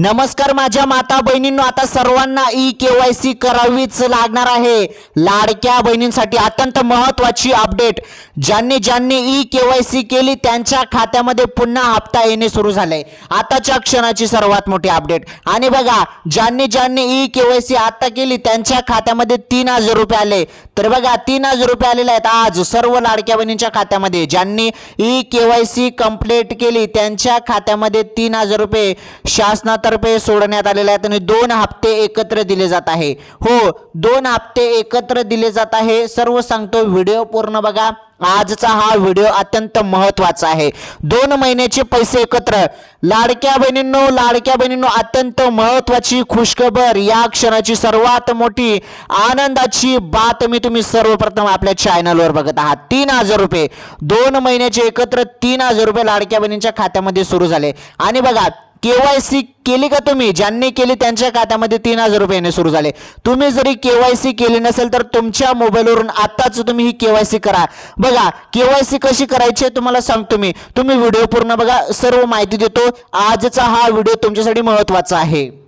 नमस्कार माझ्या माता बहिणींनो आता सर्वांना ई केवायसी करावीच लागणार आहे. लाडक्या बहिणींसाठी अत्यंत महत्वाची अपडेट ज्यांनी ज्यांनी ई केवायसी केली त्यांच्या खात्यामध्ये पुन्हा हप्ता येणे सुरू झाले आताच्या क्षणाची सर्वात मोठी अपडेट आणि बघा ज्यांनी ज्यांनी ई केवायसी आता केली त्यांच्या खात्यामध्ये तीन हजार रुपये आले. तर बघा तीन हजार रुपये आलेले आहेत आज सर्व लाडक्या बहिणींच्या खात्यामध्ये. ज्यांनी ई केवायसी कंप्लीट केली त्यांच्या खात्यामध्ये तीन हजार रुपये शासनातर्फे सोडण्यात आलेले आहेत आणि दोन हप्ते एकत्र दिले जात आहे. हो दोन हप्ते एकत्र दिले जात आहे. सर्व सांगतो व्हिडिओ पूर्ण बघा. आजचा हा व्हिडिओ अत्यंत महत्त्वाचा आहे. दोन महिन्याचे पैसे एकत्र. लाडक्या बहिणींनो लाडक्या बहिणींनो अत्यंत महत्वाची खुशखबर. या क्षणाची सर्वात मोठी आनंदाची बातमी तुम्ही सर्वप्रथम आपल्या चॅनलवर बघत आहात. तीन हजार रुपये. दोन महिन्याचे एकत्र तीन हजार रुपये लाडक्या बहिणींच्या खात्यामध्ये सुरू झाले. आणि बघा के वाय सी केली का तुम्ही? ज्यांनी केली त्यांच्या खात्यामध्ये तीन हजार रुपये येणे सुरू झाले. तुम्ही जरी के वाय सी केली नसेल तर तुमच्या मोबाईलवरून आत्ताच तुम्ही ही के वाय सी करा. बघा के वाय सी कशी करायची आहे तुम्हाला सांगतो मी. तुम्ही व्हिडिओ पूर्ण बघा सर्व माहिती देतो. आजचा हा व्हिडिओ तुमच्यासाठी महत्त्वाचा आहे.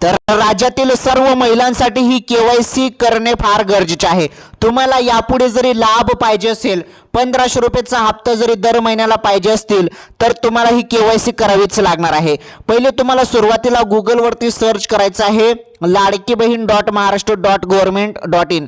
तर राज्यातील सर्व महिलांसाठी ही केवायसी करणे फार गरजेचे आहे. तुम्हाला यापुढे जरी लाभ पाहिजे असेल पंधराशे रुपयेचा हप्ता जरी दर महिन्याला पाहिजे असतील तर तुम्हाला ही केवायसी करावीच लागणार आहे. पहिले तुम्हाला सुरुवातीला गुगलवरती सर्च करायचं आहे Ladki Bahin dot Maharashtra dot government dot in.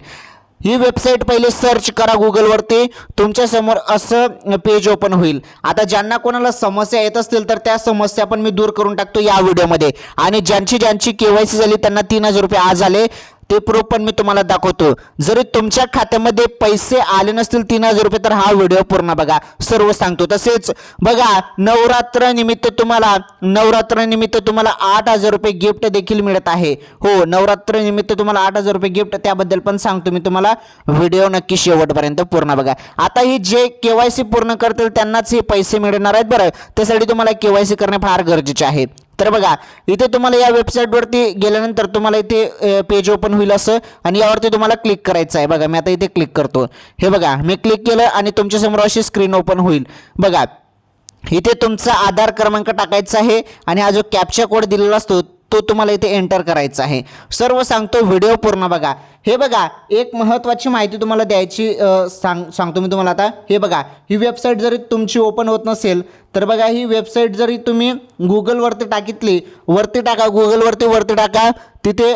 He website पहिले सर्च करा गुगलवरती तुमच्यासमोर असं पेज ओपन होईल. आता ज्यांना कोणाला समस्या येत असतील तर त्या समस्या पण मी दूर करून टाकतो या व्हिडिओमध्ये आणि ज्यांची ज्यांची केवायसी झाली त्यांना तीन हजार रुपये आज आले. ते प्रूफ पण मी तुम्हाला दाखवतो. जरी तुमच्या खात्यामध्ये पैसे आले नसतील तीन हजार रुपये तर हा व्हिडिओ पूर्ण बघा. सर्व सांगतो. तसेच बघा नवरात्र निमित्त तुम्हाला नवरात्र निमित्त तुम्हाला आठ हजार रुपये गिफ्ट देखील मिळत आहे. हो नवरात्र निमित्त तुम्हाला आठ हजार रुपये गिफ्ट त्याबद्दल पण सांगतो मी तुम्हाला. व्हिडिओ नक्की शेवटपर्यंत पूर्ण बघा. आता ही जे केवायसी पूर्ण करतील त्यांनाच हे पैसे मिळणार आहेत बरं. त्यासाठी तुम्हाला केवायसी करणे फार गरजेचे आहे. तर बघा इथे तुम्हाला या वेबसाईटवरती गेल्यानंतर तुम्हाला इथे पेज ओपन होईल असं आणि यावरती तुम्हाला क्लिक करायचं आहे. बघा मी आता इथे क्लिक करतो. हे बघा मी क्लिक केलं आणि तुमच्यासमोर अशी स्क्रीन ओपन होईल. बघा इथे तुमचा आधार क्रमांक टाकायचा आहे आणि हा जो कॅप्चा कोड दिलेला असतो तो तुम्हाला इथे एंटर करायचा आहे. सर्व सांगतो व्हिडिओ पूर्ण बघा. हे बघा एक महत्त्वाची माहिती तुम्हाला द्यायची सांग सांगतो मी तुम्हाला आता. हे बघा ही वेबसाईट जरी तुमची ओपन होत नसेल तर बघा ही वेबसाईट जरी तुम्ही गुगलवरती टाकितली वरती टाका गुगलवरती वरती टाका तिथे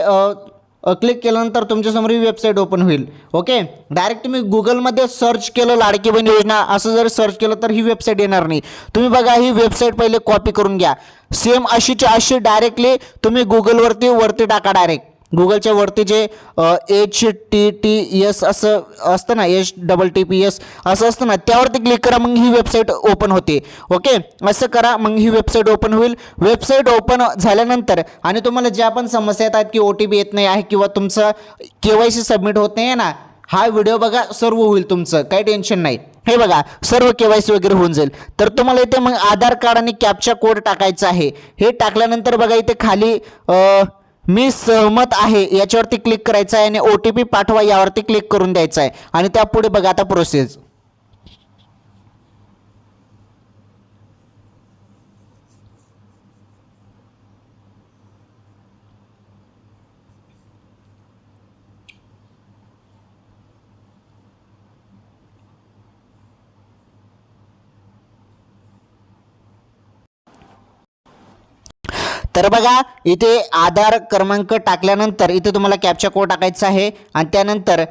क्लिक केल्यानंतर तुमच्यासमोर ही वेबसाईट ओपन होईल. ओके डायरेक्ट तुम्ही गुगलमध्ये सर्च केलं लाडकी बहीण योजना. असं जर सर्च केलं तर ही वेबसाईट येणार नाही. तुम्ही बघा ही वेबसाईट पहिले कॉपी करून घ्या. सेम अशीच्या अशी डायरेक्टली तुम्ही गुगलवरती वरती टाका डायरेक्ट गुगलच्या वरती जे एच टी टी एस असं असतं ना H double T P S असं असतं ना त्यावरती क्लिक करा मग ही वेबसाईट ओपन होते. ओके असं करा मग ही वेबसाईट ओपन होईल. वेबसाईट ओपन झाल्यानंतर आणि तुम्हाला ज्या पण समस्या येतात की ओ टी पी येत नाही आहे किंवा तुमचं के वाय सी सबमिट होत नाही आहे ना हा व्हिडिओ बघा सर्व होईल तुमचं काही टेन्शन नाही. हे बघा सर्व के वाय सी वगैरे होऊन जाईल. तर तुम्हाला इथे मग आधार कार्ड आणि कॅपचा कोड टाकायचा आहे. हे टाकल्यानंतर बघा इथे खाली आ, मी सहमत आहे याच्यावरती क्लिक करायचं आहे आणि ओ टी पी पाठवा यावरती क्लिक करून द्यायचं आहे आणि त्यापुढे बघा आता प्रोसेस तर बघा इथे आधार क्रमांक टाकल्यानंतर इथे तुम्हाला कॅप्चा कोड टाकायचा आहे. आणि त्यानंतर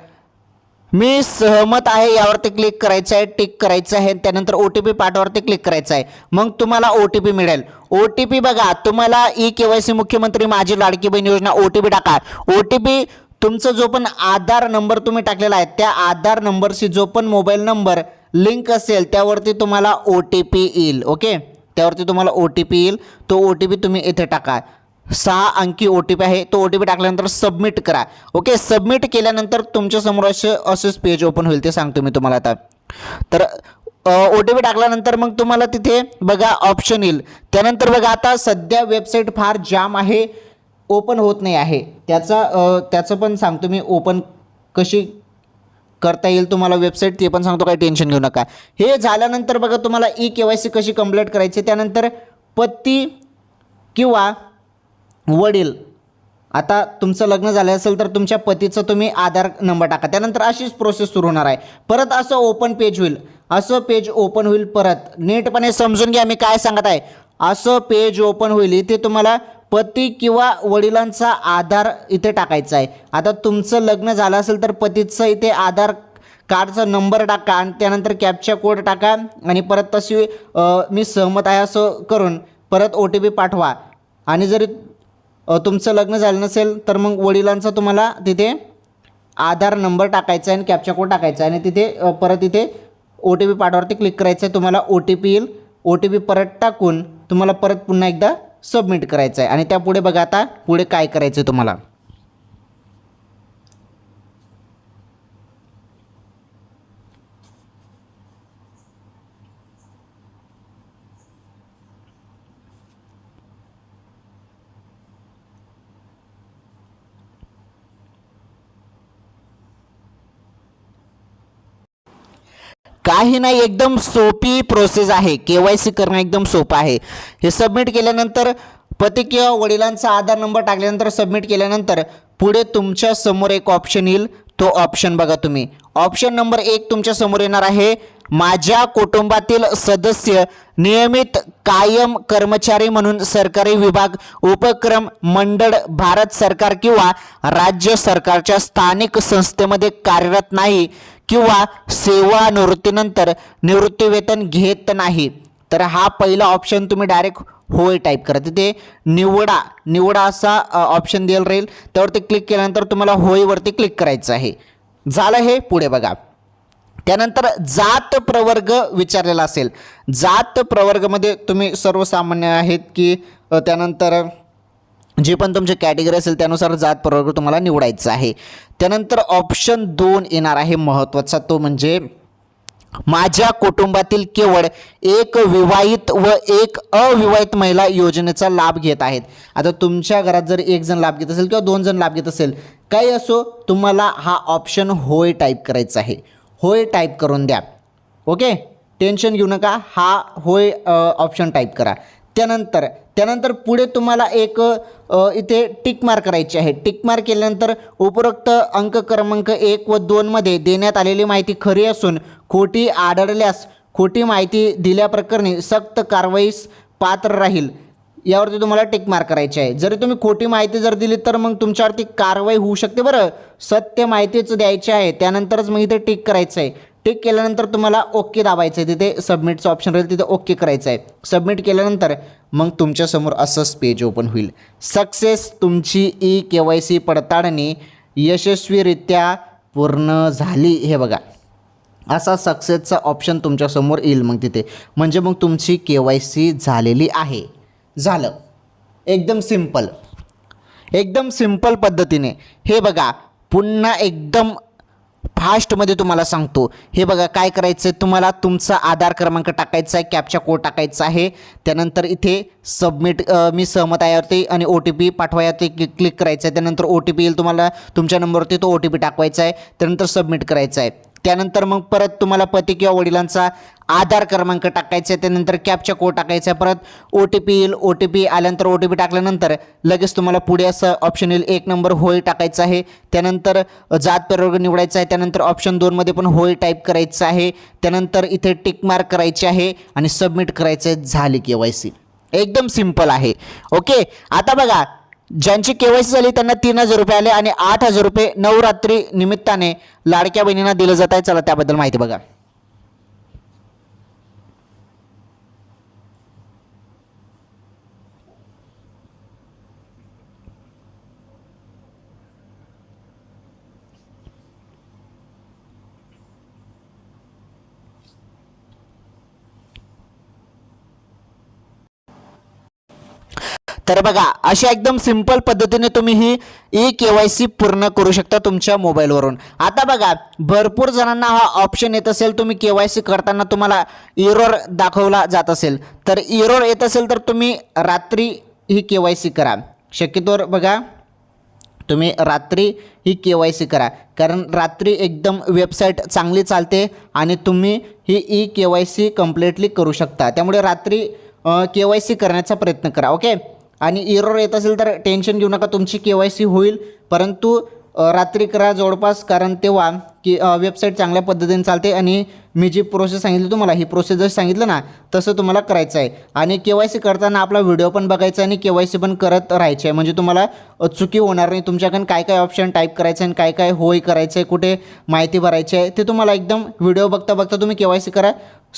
मी सहमत आहे यावरती क्लिक करायचं आहे टिक करायचं आहे. त्यानंतर ओ टी पी पाठवरती क्लिक करायचं आहे. मग तुम्हाला ओ टी पी मिळेल. ओ टी पी बघा तुम्हाला ई के वाय सी मुख्यमंत्री माझी लाडकी बहीण योजना ओ टी पी टाका. ओ टी पी तुमचा जो पण आधार नंबर तुम्ही टाकलेला आहे त्या आधार नंबरशी जो पण मोबाईल नंबर लिंक असेल त्यावरती तुम्हाला ओ टी पी येईल. ओके त्यावरती तुम्हाला ओ टी पी येईल. तो ओ टी पी तुम्ही इथे टाका. सहा अंकी ओ टी पी आहे. तो ओ टी पी टाकल्यानंतर सबमिट करा. ओके सबमिट केल्यानंतर तुमच्यासमोर असे असेच पेज ओपन होईल ते सांगतो मी तुम्हाला आता. तर ओ टी पी टाकल्यानंतर मग तुम्हाला तिथे बघा ऑप्शन येईल. त्यानंतर बघा आता सध्या वेबसाईट फार जाम आहे. ओपन होत नाही आहे. त्याचा त्याचं पण सांगतो मी ओपन कशी करता येईल तुम्हाला वेबसाईट ते पण सांगतो काही टेन्शन घेऊ नका. हे झाल्यानंतर बघा तुम्हाला ई के वाय सी कशी कंप्लीट करायची त्यानंतर पती किंवा वडील आता तुमचं लग्न झालं असेल तर तुमच्या पतीचं तुम्ही आधार नंबर टाका. त्यानंतर अशीच प्रोसेस सुरू होणार आहे. परत असं ओपन पेज होईल. असं पेज ओपन होईल परत. नीटपणे समजून घ्या मी काय सांगत आहे. असं पेज ओपन होईल इथे तुम्हाला पती किंवा वडिलांचा आधार इथे टाकायचा आहे. आता तुमचं लग्न झालं असेल तर पतीचं इथे आधार कार्डचा नंबर टाका आणि त्यानंतर कॅपचा कोड टाका आणि परत तशी मी सहमत आहे असं करून परत ओ टी पी पाठवा. आणि जरी तुमचं लग्न झालं नसेल तर मग वडिलांचा तुम्हाला तिथे आधार नंबर टाकायचा आहे आणि कॅपचा कोड टाकायचा आहे. आणि तिथे परत इथे ओ टी पी पाठवावरती क्लिक करायचं आहे. तुम्हाला ओ टी पी येईल. ओ टी पी परत टाकून तुम्हाला परत पुन्हा एकदा सबमिट करायचं आहे आणि त्यापुढे बघा आता पुढे काय करायचं आहे तुम्हाला. काही नाही एकदम सोपी प्रोसेस आहे. के वाय सी करणं एकदम सोपं आहे. हे सबमिट केल्यानंतर पती किंवा वडिलांचा आधार नंबर टाकल्यानंतर सबमिट केल्यानंतर पुढे तुमच्यासमोर एक ऑप्शन येईल. तो ऑप्शन बघा तुम्ही. ऑप्शन नंबर एक तुमच्यासमोर येणार आहे. माझ्या कुटुंबातील सदस्य नियमित कायम कर्मचारी म्हणून सरकारी विभाग उपक्रम मंडळ भारत सरकार किंवा राज्य सरकारच्या स्थानिक संस्थेमध्ये कार्यरत नाही. किंवा सेवानिवृत्तीनंतर निवृत्तीवेतन घेत नाही तर हा पहिला ऑप्शन तुम्ही डायरेक्ट होय टाईप करा. तिथे निवडा निवडा असा ऑप्शन दिला राहील. त्यावरती क्लिक केल्यानंतर तुम्हाला होयवरती क्लिक करायचं आहे. झालं हे पुढे बघा. त्यानंतर जात प्रवर्ग विचारलेला असेल. जात प्रवर्गमध्ये तुम्ही सर्वसामान्य आहेत की त्यानंतर जे पण तुमची कॅटेगरी असेल त्यानुसार जात प्रवर्ग तुम्हाला निवडायचा आहे. त्यानंतर ऑप्शन दोन येणार आहे महत्त्वाचा तो म्हणजे माझ्या कुटुंबातील केवळ एक विवाहित व एक अविवाहित महिला योजनेचा लाभ घेत आहेत. आता तुमच्या घरात जर एक जण लाभ घेत असेल किंवा दोन जण लाभ घेत असेल काही असो तुम्हाला हा ऑप्शन होय टाईप करायचा आहे. होय टाईप करून द्या. ओके टेन्शन घेऊ नका. हा होय ऑप्शन टाईप करा. त्यानंतर त्यानंतर पुढे तुम्हाला एक इथे टिक मार्क करायची आहे. टिक मार्क केल्यानंतर उपरोक्त अंक क्रमांक एक व दोनमध्ये देण्यात आलेली माहिती खरी असून खोटी आढळल्यास खोटी माहिती दिल्याप्रकरणी सक्त कारवाईस पात्र राहील. यावरती तुम्हाला टिक मार्क आहे. जरी तुम्ही खोटी माहिती जर दिली तर मग तुमच्यावरती कारवाई होऊ शकते बरं. सत्य माहितीच द्यायची आहे. त्यानंतरच मग इथे टिक करायचं आहे. टिक केल्यानंतर तुम्हाला ओके दाबायचं आहे तिथे सबमिटचं ऑप्शन राहील तिथे ओके करायचं आहे सबमिट केल्यानंतर मग तुमच्यासमोर असंच पेज ओपन होईल. सक्सेस तुमची ई के वाय सी पडताळणी यशस्वीरित्या पूर्ण झाली. हे बघा. असा सक्सेसचा ऑप्शन तुमच्यासमोर येईल मग तिथे. म्हणजे मग तुमची के वाय सी झालेली आहे. झालं. एकदम सिंपल एकदम सिंपल पद्धतीने. हे बघा. पुन्हा एकदम फास्टमध्ये तुम्हाला सांगतो. हे बघा काय करायचं आहे तुम्हाला तुमचा आधार क्रमांक टाकायचा आहे कॅपचा कोड टाकायचा आहे. त्यानंतर इथे सबमिट मी सहमत आहे यावरती आणि ओ टी पी पाठवायावरती क्लिक क्लिक करायचं आहे. त्यानंतर ओ टी पी येईल तुम्हाला तुमच्या नंबरवरती तो ओ टी पी टाकवायचा आहे. त्यानंतर सबमिट करायचा आहे. त्यानंतर मग परत तुम्हाला पती किंवा वडिलांचा आधार क्रमांक टाकायचा आहे त्यानंतर कॅपचा कोड टाकायचा आहे परत ओ टी पी येईल ओ टी पी आल्यानंतर ओ टी पी टाकल्यानंतर लगेच तुम्हाला पुढे असं ऑप्शन येईल एक नंबर होय टाकायचा आहे. त्यानंतर जात प्रवर्ग निवडायचा आहे त्यानंतर ऑप्शन दोनमध्ये पण होय टाईप करायचं आहे. त्यानंतर इथे टिक मार्क करायचे आहे आणि सबमिट करायचं आहे झाली के वाय सी. एकदम सिंपल आहे. ओके आता बघा ज्यांची केवायसी झाली त्यांना तीन हजार रुपये आले आणि आठ हजार रुपये नवरात्री निमित्ताने लाडक्या बहिणींना दिलं जात आहे. चला त्याबद्दल माहिती बघा. तर बघा अशा एकदम सिंपल पद्धतीने तुम्ही ही ई के वाय सी पूर्ण करू शकता तुमच्या मोबाईलवरून. आता बघा भरपूर जणांना हा ऑप्शन येत असेल तुम्ही के वाय सी करताना तुम्हाला इरोर दाखवला जात असेल. तर इरोर येत असेल तर तुम्ही रात्री ही के वाय सी करा. शक्यतोवर बघा तुम्ही रात्री ही के वाय सी करा. कारण रात्री एकदम वेबसाईट चांगली चालते आणि तुम्ही ही E K Y C completely करू शकता. त्यामुळे रात्री के वाय सी करण्याचा प्रयत्न करा ओके आणि इरोर येत असेल तर टेन्शन घेऊ नका तुमची के वाय सी होईल. परंतु रात्री करा जवळपास कारण तेव्हा की वेबसाईट चांगल्या पद्धतीने चालते. आणि मी जी प्रोसेस सांगितली तुम्हाला ही प्रोसेस जर सांगितलं ना तसं तुम्हाला करायचं आहे. आणि के वाय सी करताना आपला व्हिडिओ पण बघायचा आणि के वाय सी पण करत राहायचे आहे. म्हणजे तुम्हाला चुकी होणार नाही. तुमच्याकडून काय काय ऑप्शन टाईप करायचं आहे आणि काय काय होय करायचं आहे कुठे माहिती भरायची आहे ते तुम्हाला एकदम व्हिडिओ बघता बघता तुम्ही के वाय सी करा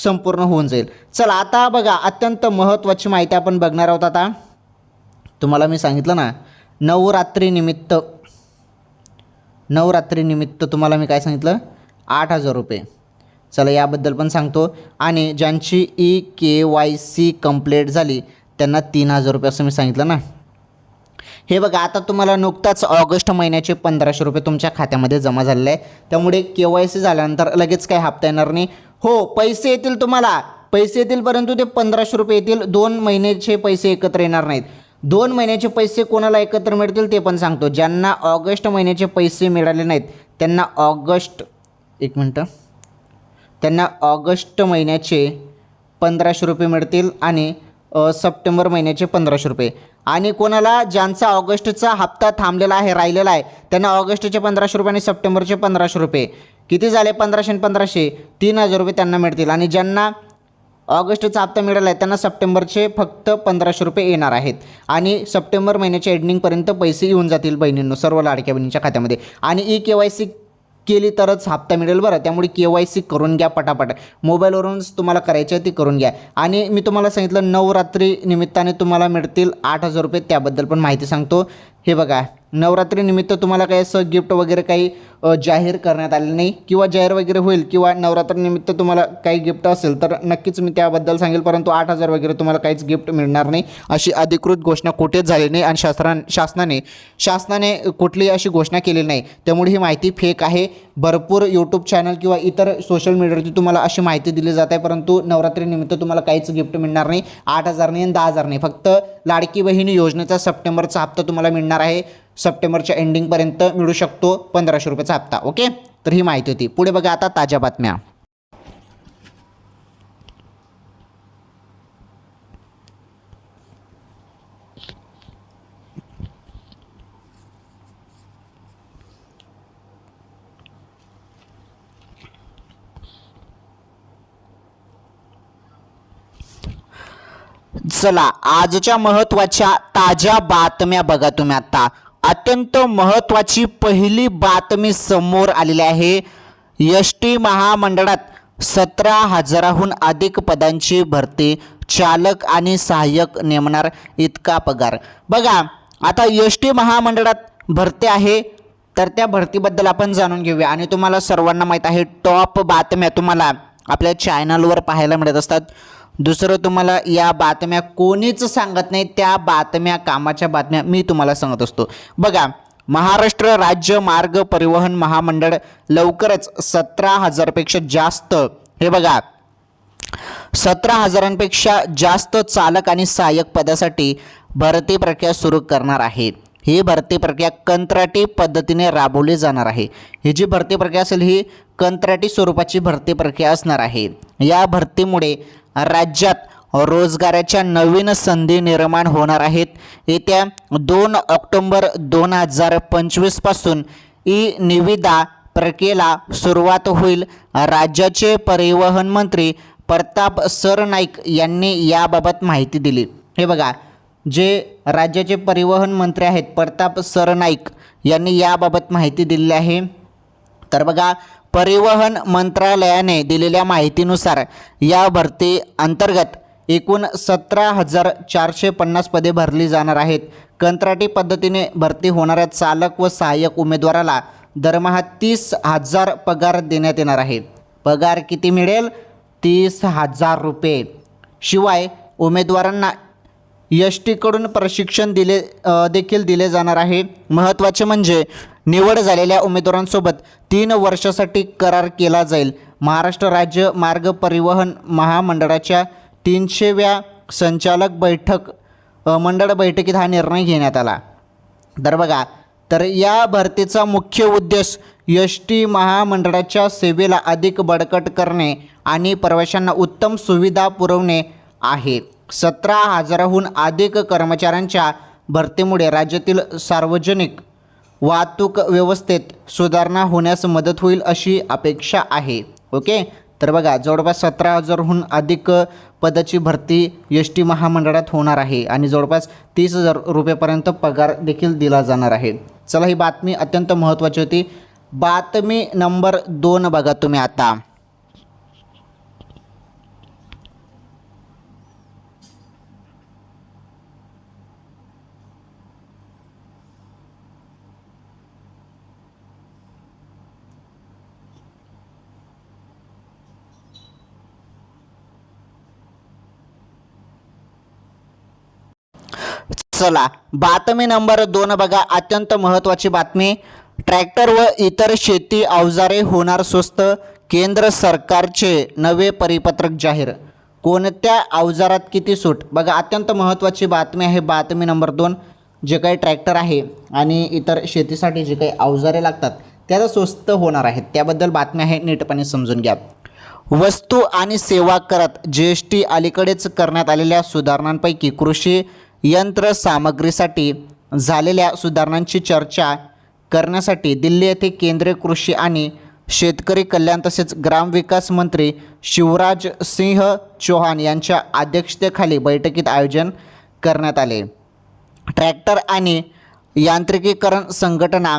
संपूर्ण होऊन जाईल. चला आता बघा अत्यंत महत्त्वाची माहिती आपण बघणार आहोत आता. तुम्हाला मी सांगितलं ना नवरात्रीनिमित्त नवरात्रीनिमित्त तुम्हाला मी काय सांगितलं? आठ हजार रुपये. चला याबद्दल पण सांगतो. आणि ज्यांची E K Y C complete झाली त्यांना तीन हजार रुपये असं मी सांगितलं ना. हे बघा आता तुम्हाला नुकताच ऑगस्ट महिन्याचे पंधराशे रुपये तुमच्या खात्यामध्ये जमा झालेले आहे. त्यामुळे के वाय सी झाल्यानंतर लगेच काही हप्ता येणार नाही. हो पैसे येतील तुम्हाला. पैसे येतील परंतु ते पंधराशे रुपये येतील. दोन महिन्याचे पैसे एकत्र येणार नाहीत. दोन महिन्याचे पैसे कोणाला एकत्र मिळतील ते पण सांगतो. ज्यांना ऑगस्ट महिन्याचे पैसे मिळाले नाहीत त्यांना ऑगस्ट एक मिनटं. त्यांना ऑगस्ट महिन्याचे पंधराशे रुपये मिळतील आणि सप्टेंबर महिन्याचे पंधराशे रुपये. आणि कोणाला ज्यांचा ऑगस्टचा हप्ता थांबलेला आहे राहिलेला आहे त्यांना ऑगस्टचे पंधराशे रुपये आणि सप्टेंबरचे पंधराशे रुपये. किती झाले? पंधराशे आणि पंधराशे. तीन हजार रुपये त्यांना मिळतील. आणि ज्यांना ऑगस्टचा हप्ता मिळाला आहे त्यांना सप्टेंबरचे फक्त पंधराशे रुपये येणार आहेत. आणि सप्टेंबर महिन्याच्या एंडिंगपर्यंत पैसे येऊन जातील बहिणींनो सर्व लाडक्या बहिणींच्या खात्यामध्ये. आणि ई के वाय सी केली तरच हप्ता मिळेल बरं त्यामुळे के वाय सी करून घ्या पटापट. मोबाईलवरूनच तुम्हाला करायची आहे ती करून घ्या. आणि मी तुम्हाला सांगितलं नवरात्री निमित्ताने तुम्हाला मिळतील आठ हजार रुपये त्याबद्दल पण माहिती सांगतो. हे बघा नवरात्रीनिमित्त तुम्हाला काही असं गिफ्ट वगैरे काही जाहीर करण्यात आले नाही किंवा जाहीर वगैरे होईल किंवा नवरात्रीनिमित्त तुम्हाला काही गिफ्ट असेल तर नक्कीच मी त्याबद्दल सांगेल परंतु आठ हजार वगैरे तुम्हाला काहीच गिफ्ट मिळणार नाही. अशी अधिकृत घोषणा कुठेच झाली नाही आणि शास्त्रा शासनाने शासनाने कुठलीही अशी घोषणा केली नाही. त्यामुळे ही माहिती फेक आहे. भरपूर यूट्यूब चॅनल किंवा इतर सोशल मीडियावरती तुम्हाला अशी माहिती दिली जात आहे परंतु नवरात्रीनिमित्त तुम्हाला काहीच गिफ्ट मिळणार नाही. आठ हजार नाही आणि दहा हजार नाही फक्त लाडकी बहीण योजनेचा सप्टेंबरचा हप्ता तुम्हाला मिळणार आहे. सप्टेंबरच्या एंडिंगपर्यंत मिळू शकतो पंधराशे रुपयाचा हप्ता ओके तर ही माहिती होती. पुढे बघा आता ताज्या बातम्या. चला आजच्या महत्त्वाच्या ताज्या बातम्या बघा तुम्ही आता. अत्यंत महत्त्वाची पहिली बातमी समोर आलेली आहे. एस टी महामंडळात सतरा हजाराहून अधिक पदांची भरती चालक आणि सहाय्यक नेमणार इतका पगार. बघा आता एस टी महामंडळात भरती आहे तर त्या भरतीबद्दल आपण जाणून घेऊया. आणि तुम्हाला सर्वांना माहीत आहे टॉप बातम्या तुम्हाला आपल्या चॅनलवर पाहायला मिळत असतात. दुसरं तुम्हाला या बातम्या कोणीच सांगत नाही त्या बातम्या कामाच्या बातम्या मी तुम्हाला सांगत असतो. बघा महाराष्ट्र राज्य मार्ग परिवहन महामंडळ लवकरच सतरा हजारपेक्षा जास्त हे बघा सतरा हजारांपेक्षा जास्त चालक आणि सहाय्यक पदासाठी भरती प्रक्रिया सुरू करणार आहे. ही भरती प्रक्रिया कंत्राटी पद्धतीने राबवली जाणार आहे. ही जी भरती प्रक्रिया असेल ही कंत्राटी स्वरूपाची भरती प्रक्रिया असणार आहे. या भरतीमुळे राज्यात रोजगाराच्या नवीन संधी निर्माण होणार आहेत. येत्या दोन ऑक्टोंबर दोन हजार पंचवीसपासून ई निविदा प्रक्रियेला सुरुवात होईल. राज्याचे परिवहन मंत्री प्रताप सरनाईक यांनी याबाबत माहिती दिली. हे बघा जे राज्याचे परिवहन मंत्री आहेत प्रताप सरनाईक यांनी याबाबत माहिती दिलेली आहे. तर बघा परिवहन मंत्रालयाने दिलेल्या माहितीनुसार या भरती अंतर्गत एकूण सतरा हजार चारशे पन्नास पदे भरली जाणार आहेत. कंत्राटी पद्धतीने भरती होणाऱ्या चालक व सहाय्यक उमेदवाराला दरमहा तीस हजार पगार देण्यात येणार आहे पगार किती मिळेल? तीस हजार रुपये. शिवाय उमेदवारांना यश टीकडून प्रशिक्षण दिले देखील दिले जाणार आहे. महत्त्वाचे म्हणजे निवड झालेल्या उमेदवारांसोबत तीन वर्षासाठी करार केला जाईल. महाराष्ट्र राज्य मार्ग परिवहन महामंडळाच्या तीनशेव्या संचालक बैठक मंडळ बैठकीत हा निर्णय घेण्यात आला. तर बघा तर या भरतीचा मुख्य उद्देश एस टी महामंडळाच्या सेवेला अधिक बळकट करणे आणि प्रवाशांना उत्तम सुविधा पुरवणे आहे. सतरा हजाराहून अधिक कर्मचाऱ्यांच्या भरतीमुळे राज्यातील सार्वजनिक वाहतूक व्यवस्थेत सुधारणा होण्यास मदत होईल अशी अपेक्षा आहे. ओके? तर बघा जवळपास सतरा हजारहून अधिक पदाची भरती एस टी महामंडळात होणार आहे आणि जवळपास तीस हजार रुपयेपर्यंत पगार देखील दिला जाणार आहे. चला ही बातमी अत्यंत महत्त्वाची होती. बातमी नंबर दोन बघा तुम्ही आता. चला बातमी नंबर दोन बघा अत्यंत महत्त्वाची बातमी. ट्रॅक्टर व इतर शेती अवजारे होणार स्वस्त केंद्र सरकारचे नवे परिपत्रक जाहीर. कोणत्या अवजारात किती सूट? बघा अत्यंत महत्त्वाची बातमी आहे बातमी नंबर दोन. जे काही ट्रॅक्टर आहे आणि इतर शेतीसाठी जे काही अवजारे लागतात ते स्वस्त होणार आहेत. त्याबद्दल बातमी आहे नीटपणे समजून घ्या. वस्तू आणि सेवा करत जी एस टी अलीकडेच करण्यात आलेल्या सुधारणांपैकी कृषी यंत्रसामग्रीसाठी झालेल्या सुधारणांची चर्चा करण्यासाठी दिल्ली येथे केंद्रीय कृषी आणि शेतकरी कल्याण तसेच ग्रामविकास मंत्री शिवराज सिंह चौहान यांच्या अध्यक्षतेखाली बैठकीत आयोजन करण्यात आले. ट्रॅक्टर आणि यांत्रिकीकरण संघटना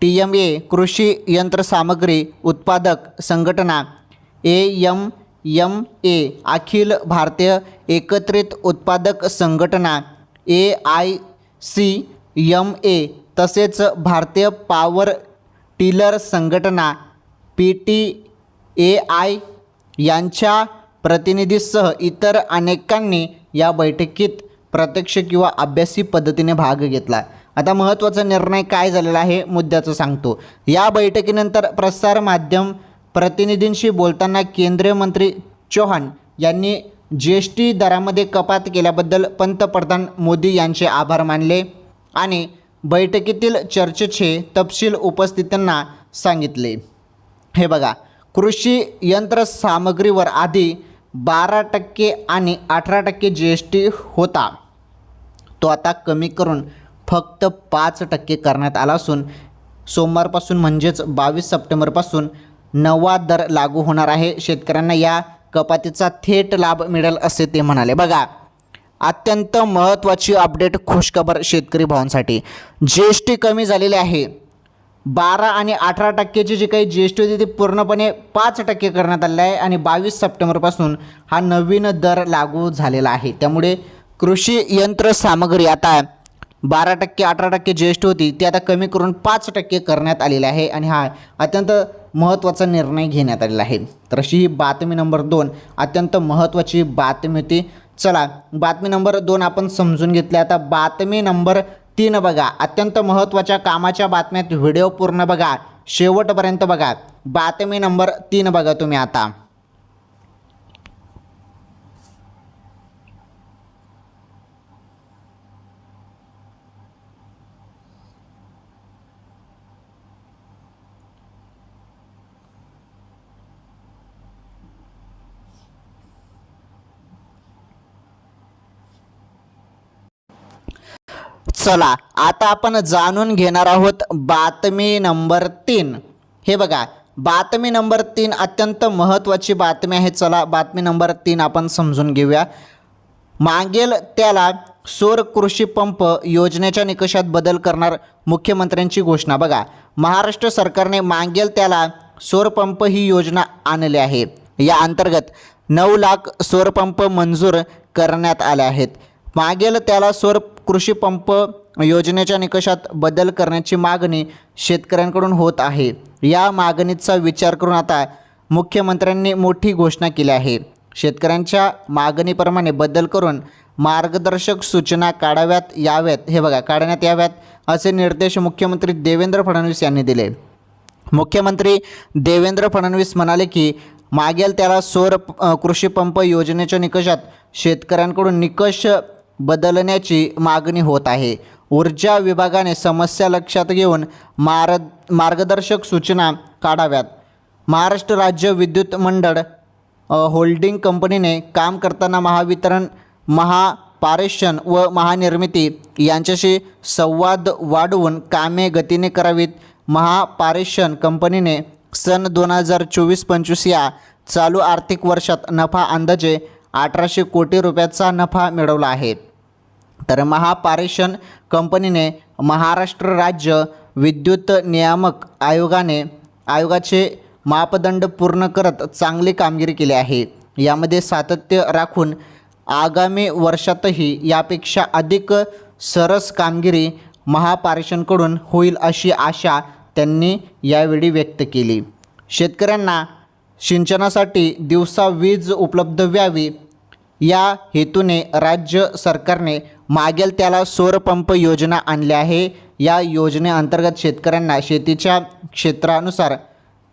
टी एम ए कृषी यंत्रसामग्री उत्पादक संघटना ए यम यम ए अखिल भारतीय एकत्रित उत्पादक संघटना A I C M A तसेच भारतीय पॉवर टिलर संघटना पी टी ए आय यांच्या प्रतिनिधीसह इतर अनेकांनी या बैठकीत प्रत्यक्ष किंवा अभ्यासी पद्धतीने भाग घेतला. आता महत्त्वाचा निर्णय काय झालेला आहे मुद्द्याचं सांगतो. या बैठकीनंतर प्रसार माध्यम प्रतिनिधींशी बोलताना केंद्रीय मंत्री चौहान यांनी जी एस टी दरामध्ये कपात केल्याबद्दल पंतप्रधान मोदी यांचे आभार मानले आणि बैठकीतील चर्चेचे तपशील उपस्थितांना सांगितले. हे बघा कृषी यंत्रसामग्रीवर आधी बारा टक्के आणि अठरा टक्के जी एस टी होता. तो आता कमी करून फक्त पाच टक्के करण्यात आला असून सोमवारपासून म्हणजेच बावीस सप्टेंबरपासून नवा दर लागू होणार आहे. शेतकऱ्यांना या कपातीचा थेट लाभ मिळेल असे ते म्हणाले. बघा अत्यंत महत्त्वाची अपडेट खुशखबर शेतकरी भावांसाठी. जी एस टी कमी झालेली आहे. बारा आणि अठरा टक्क्याची जी काही जी एस टी होती ती पूर्णपणे पाच टक्के करण्यात आलेली आहे आणि बावीस सप्टेंबरपासून हा नवीन दर लागू झालेला आहे. त्यामुळे कृषी यंत्रसामग्री आता बारा टक्के अठरा टक्के जी एस टी होती ती आता कमी करून पाच टक्के करण्यात आलेली आहे आणि हा अत्यंत महत्त्वाचा निर्णय घेण्यात आलेला आहे. तर अशी ही बातमी नंबर दोन अत्यंत महत्त्वाची बातमी होती. चला बातमी नंबर दोन आपण समजून घेतली. आता बातमी नंबर तीन बघा. अत्यंत महत्त्वाच्या कामाच्या बातम्यात व्हिडिओ पूर्ण बघा. शेवटपर्यंत बघा. बातमी नंबर तीन बघा तुम्ही आता. चला आता आपण जाणून घेणार आहोत बातमी नंबर तीन. हे बघा बातमी नंबर तीन अत्यंत महत्त्वाची बातमी आहे. चला बातमी नंबर तीन आपण समजून घेऊया. मागेल त्याला सौर कृषी पंप योजनेच्या निकषात बदल करणार मुख्यमंत्र्यांची घोषणा. बघा महाराष्ट्र सरकारने मागेल त्याला सौरपंप ही योजना आणली आहे. या अंतर्गत नऊ लाख सौरपंप मंजूर करण्यात आले आहेत. मागेल त्याला सौर कृषी पंप योजनेच्या निकषात बदल करण्याची मागणी शेतकऱ्यांकडून होत आहे. या मागणीचा विचार करून आता मुख्यमंत्र्यांनी मोठी घोषणा केली आहे. शेतकऱ्यांच्या मागणीप्रमाणे बदल करून मार्गदर्शक सूचना काढाव्यात याव्यात हे बघा काढण्यात याव्यात असे निर्देश मुख्यमंत्री देवेंद्र फडणवीस यांनी दिले. मुख्यमंत्री देवेंद्र फडणवीस म्हणाले की मागेल त्याला सौर कृषी पंप योजनेच्या निकषात शेतकऱ्यांकडून निकष बदलण्याची मागणी होत आहे. ऊर्जा विभागाने समस्या लक्षात घेऊन मार मार्गदर्शक सूचना काढाव्यात. महाराष्ट्र राज्य विद्युत मंडळ होल्डिंग कंपनीने काम करताना महावितरण महापारेषण व महानिर्मिती यांच्याशी संवाद वाढवून कामे गतीने करावीत. महापारेषण कंपनीने सन दोन हजार चोवीस पंचवीस या चालू आर्थिक वर्षात नफा अंदाजे अठराशे कोटी रुपयाचा नफा मिळवला आहे. तर महापारेषण कंपनीने महाराष्ट्र राज्य विद्युत नियामक आयोगाने आयोगाचे मापदंड पूर्ण करत चांगली कामगिरी केली आहे. यामध्ये सातत्य राखून आगामी वर्षातही यापेक्षा अधिक सरस कामगिरी महापारेषणकडून होईल अशी आशा त्यांनी यावेळी व्यक्त केली. शेतकऱ्यांना सिंचनासाठी दिवसा वीज उपलब्ध व्हावी या हेतूने राज्य सरकारने मागेल त्याला सौरपंप योजना आणली आहे. या योजनेअंतर्गत शेतकऱ्यांना शेतीच्या क्षेत्रानुसार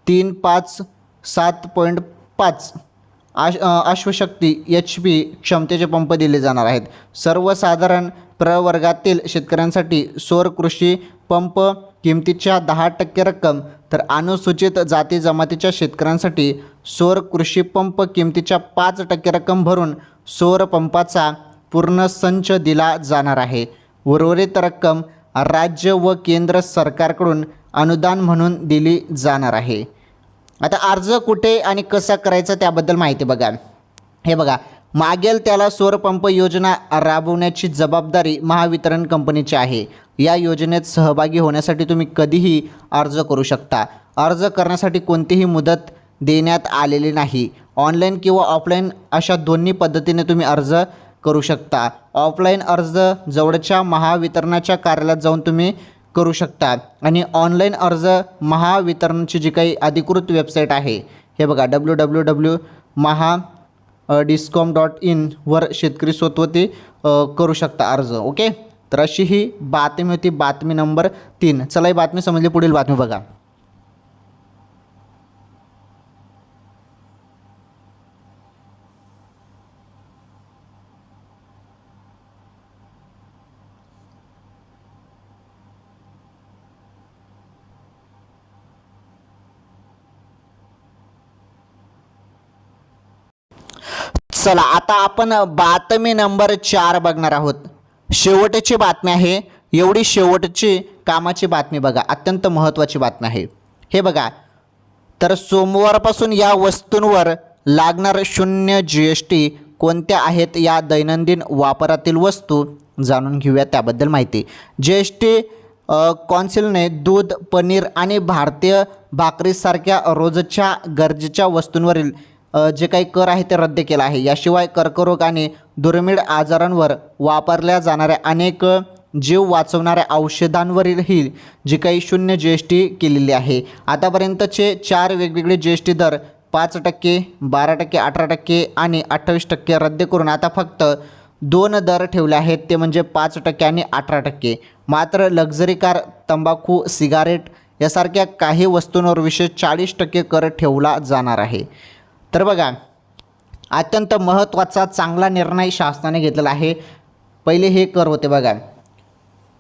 तीन पाच सात पॉईंट पाच आश अश्वशक्ती एच पी क्षमतेचे पंप दिले जाणार आहेत. सर्वसाधारण प्रवर्गातील शेतकऱ्यांसाठी सौर कृषी पंप किमतीच्या दहा टक्के रक्कम तर अनुसूचित जाती जमातीच्या शेतकऱ्यांसाठी सौर कृषीपंप किमतीच्या पाच टक्के रक्कम भरून सौर पंपाचा पूर्ण संच दिला जाणार आहे. उर्वरित रक्कम राज्य व केंद्र सरकारकडून अनुदान म्हणून दिली जाणार आहे. आता अर्ज कुठे आणि कसा करायचा त्याबद्दल माहिती बघा. हे बघा मागेल त्याला सौरपंप योजना राबवण्याची जबाबदारी महावितरण कंपनीची आहे. या योजनेत सहभागी होण्यासाठी तुम्ही कधीही अर्ज करू शकता. अर्ज करण्यासाठी कोणतीही मुदत देण्यात आलेले नाही. ऑनलाईन किंवा ऑफलाईन अशा दोन्ही पद्धतीने तुम्ही अर्ज करू शकता. ऑफलाईन अर्ज जवळच्या महावितरणाच्या कार्यालयात जाऊन तुम्ही करू शकता. आणि ऑनलाईन अर्ज महावितरणची जी काही अधिकृत वेबसाईट आहे हे बघा W W W Mahadiscom dot इनवर शेतकरी स्वतवती करू शकता अर्ज ओके? तर अशी ही बातमी होती बातमी नंबर तीन. चला ही बातमी समजली पुढील बातमी बघा. चला आता आपण बातमी नंबर चार बघणार आहोत. शेवटची बातमी आहे. एवढी शेवटची कामाची बातमी बघा. अत्यंत महत्त्वाची बातमी आहे. हे बघा. तर सोमवारपासून या वस्तूंवर लागणार शून्य जी एस टी कोणत्या आहेत या दैनंदिन वापरातील वस्तू जाणून घेऊया त्याबद्दल माहिती. जी एस टी कौन्सिलने दूध पनीर आणि भारतीय भाकरीसारख्या रोजच्या गरजेच्या वस्तूंवरील जे काही कर आहे ते रद्द केला आहे. याशिवाय कर्करोग आणि दुर्मिळ आजारांवर वापरल्या जाणाऱ्या अनेक जीव वाचवणाऱ्या औषधांवरीलही जी काही शून्य जी एस टी केलेली आहे. आतापर्यंतचे चार वेगवेगळे जी एस टी दर पाच टक्के बारा टक्के अठरा टक्के आणि अठ्ठावीस टक्के रद्द करून आता फक्त दोन दर ठेवले आहेत. ते म्हणजे पाच टक्के आणि अठरा टक्के. मात्र लक्झरी कार तंबाखू सिगारेट यासारख्या काही वस्तूंवर विशेष चाळीस टक्के कर ठेवला जाणार आहे. तर बघा अत्यंत महत्त्वाचा चांगला निर्णय शासनाने घेतलेला आहे. पहिले हे कर होते बघा.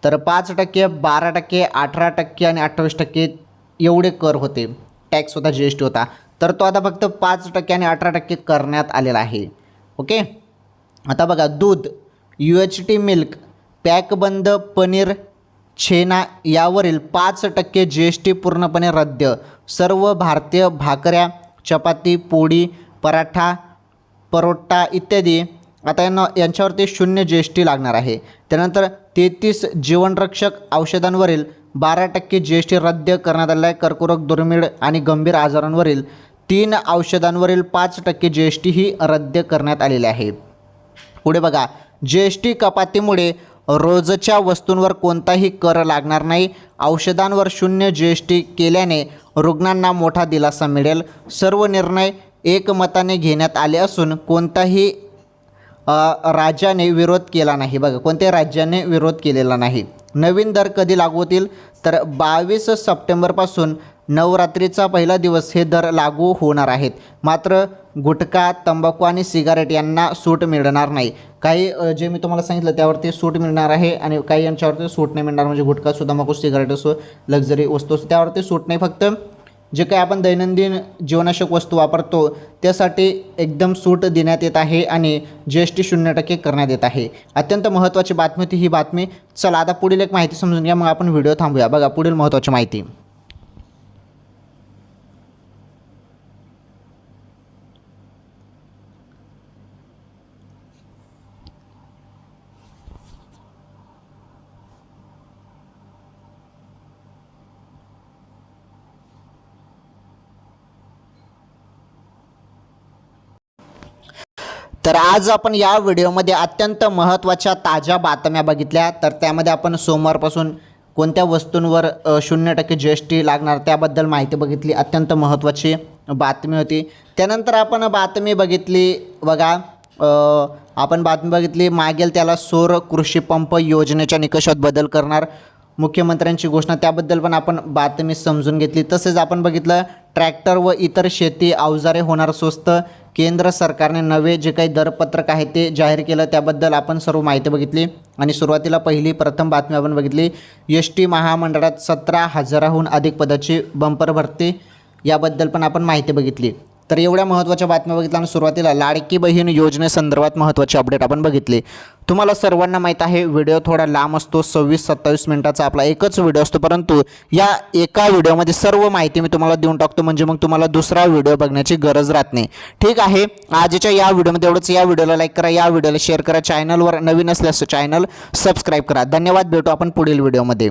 तर पाच टक्के बारा टक्के अठरा टक्के आणि अठ्ठावीस टक्के एवढे कर होते. टॅक्स होता जी एस टी होता. तर तो आता फक्त पाच टक्के आणि अठरा टक्के करण्यात आलेला आहे. ओके आता बघा दूध यू एच टी मिल्क पॅकबंद पनीर छेना यावरील पाच टक्के जी एस टी पूर्णपणे रद्द. सर्व भारतीय भाकऱ्या चपाती पोळी पराठा परोटा इत्यादी. आता यांना यांच्यावरती शून्य जी एस टी लागणार आहे. त्यानंतर तेहतीस जीवनरक्षक औषधांवरील बारा टक्के जी एस टी रद्द करण्यात आलेला आहे. कर्करोग दुर्मिळ आणि गंभीर आजारांवरील तीन औषधांवरील पाच टक्के जी एस टी ही रद्द करण्यात आलेली आहे. पुढे बघा. जी एस टी कपातीमुळे रोजच्या वस्तूंवर कोणताही कर लागणार नाही. औषधांवर शून्य जी एस टी केल्याने रुग्णांना मोठा दिलासा मिळेल. सर्व निर्णय एकमताने घेण्यात आले असून कोणताही राज्याने विरोध केला नाही. बघा कोणत्याही राज्याने विरोध केलेला नाही. नवीन दर कधी लागू होतील? तर बावीस सप्टेंबरपासून नवरात्रीचा पहिला दिवस हे दर लागू होणार आहेत. मात्र गुटखा तंबाखू आणि सिगारेट यांना सूट मिळणार नाही. काही जे मी तुम्हाला सांगितलं त्यावरती सूट मिळणार आहे आणि काही यांच्यावरती सूट नाही मिळणार. म्हणजे गुटखा असो तंबाखू सिगारेट असो लक्झरी वस्तू असो त्यावरती सूट नाही. फक्त जे काही आपण दैनंदिन जीवनावश्यक वस्तू वापरतो त्यासाठी एकदम सूट देण्यात येत आहे आणि जी एस टी शून्य टक्के करण्यात येत आहे. अत्यंत महत्त्वाची बातमी होती ही बातमी. चला आता पुढील एक माहिती समजून घ्या. मग आपण व्हिडिओ थांबूया. बघा पुढील महत्त्वाची माहिती. तर आज आपण या व्हिडिओमध्ये अत्यंत महत्त्वाच्या ताज्या बातम्या बघितल्या. तर त्यामध्ये आपण सोमवारपासून कोणत्या वस्तूंवर शून्य टक्के जी एस टी लागणार त्याबद्दल माहिती बघितली. अत्यंत महत्त्वाची बातमी होती. त्यानंतर आपण बातमी बघितली बघा आपण बातमी बघितली मागेल त्याला सौर कृषी पंप योजनेच्या निकषात बदल करणार. मुख्यमंत्र्यांची घोषणा त्याबद्दल पण आपण बातमी समजून घेतली. तसेच आपण बघितलं ट्रॅक्टर व इतर शेती अवजारे होणार स्वस्त. केंद्र सरकारने नवे जे काही दरपत्रक आहे ते जाहीर केलं त्याबद्दल आपण सर्व माहिती बघितली. आणि सुरुवातीला पहिली प्रथम बातमी आपण बघितली. एस टी महामंडळात सतरा हजाराहून अधिक पदाची बंपर भरती याबद्दल पण आपण माहिती बघितली. तर एवढ्या महत्त्वाच्या बातम्या बघितल्या आणि सुरुवातीला लाडकी बहीण योजनेसंदर्भात महत्त्वाची अपडेट आपण बघितली. तुम्हाला सर्वांना माहीत आहे व्हिडिओ थोडा लांब असतो सव्वीस सत्तावीस मिनिटाचा आपला एकच व्हिडिओ असतो. परंतु या एका व्हिडिओमध्ये सर्व माहिती मी तुम्हाला देऊन टाकतो म्हणजे मग तुम्हाला दुसरा व्हिडिओ बघण्याची गरज राहत नाही. ठीक आहे आजच्या या व्हिडिओमध्ये एवढंच. या व्हिडिओला लाईक करा या व्हिडिओला शेअर करा. चॅनलवर नवीन असल्यास चॅनल सबस्क्राईब करा. धन्यवाद भेटू आपण पुढील व्हिडिओमध्ये.